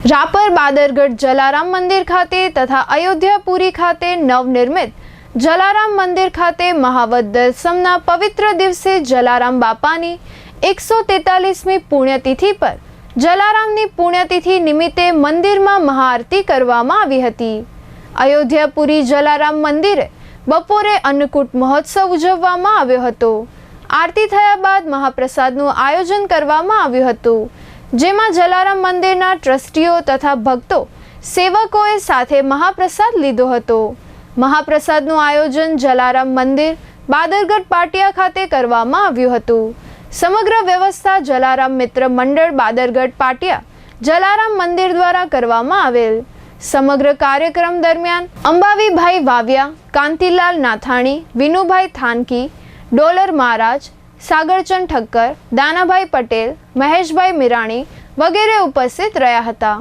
રાપર, બાદરગઢ, જલારામ મંદિર ખાતે તથા અયોધ્યાપુરી ખાતે નવનિર્મિત જલારામ મંદિર ખાતે મહાવત દસમના પવિત્ર દિવસે જલારામ બાપાની એકસો તેતાલીસમી પુણ્યતિથિ પર જલારામની પુણ્યતિથિ નિમિત્તે મંદિરમાં મહાઆરતી કરવામાં આવી હતી. અયોધ્યાપુરી જલારામ મંદિરે બપોરે અન્નકૂટ મહોત્સવ ઉજવવામાં આવ્યો હતો. આરતી થયા બાદ મહાપ્રસાદનું આયોજન કરવામાં આવ્યું હતું. જેમાં જલારામ મંદિરના ટ્રસ્ટીઓ તથા ભક્તો સેવકોએ સાથે મહાપ્રસાદ લીધો હતો. મહાપ્રસાદનું આયોજન જલારામ મંદિર, બાદરગઢ પાટિયા ખાતે કરવામાં આવ્યું હતું. સમગ્ર વ્યવસ્થા જલારામ મિત્ર મંડળ, બાદરગઢ પાટિયા, જલારામ મંદિર દ્વારા કરવામાં આવેલ. સમગ્ર કાર્યક્રમ દરમિયાન અંબાવીભાઈ વાવ્યા, કાંતિલાલ નાથાણી, વિનુભાઈ થાનકી, ડોલર મહારાજ સાગરચંદ ઠક્કર દાનાભાઈ પટેલ મહેશભાઈ મિરાણી વગેરે ઉપસ્થિત રહ્યા હતા.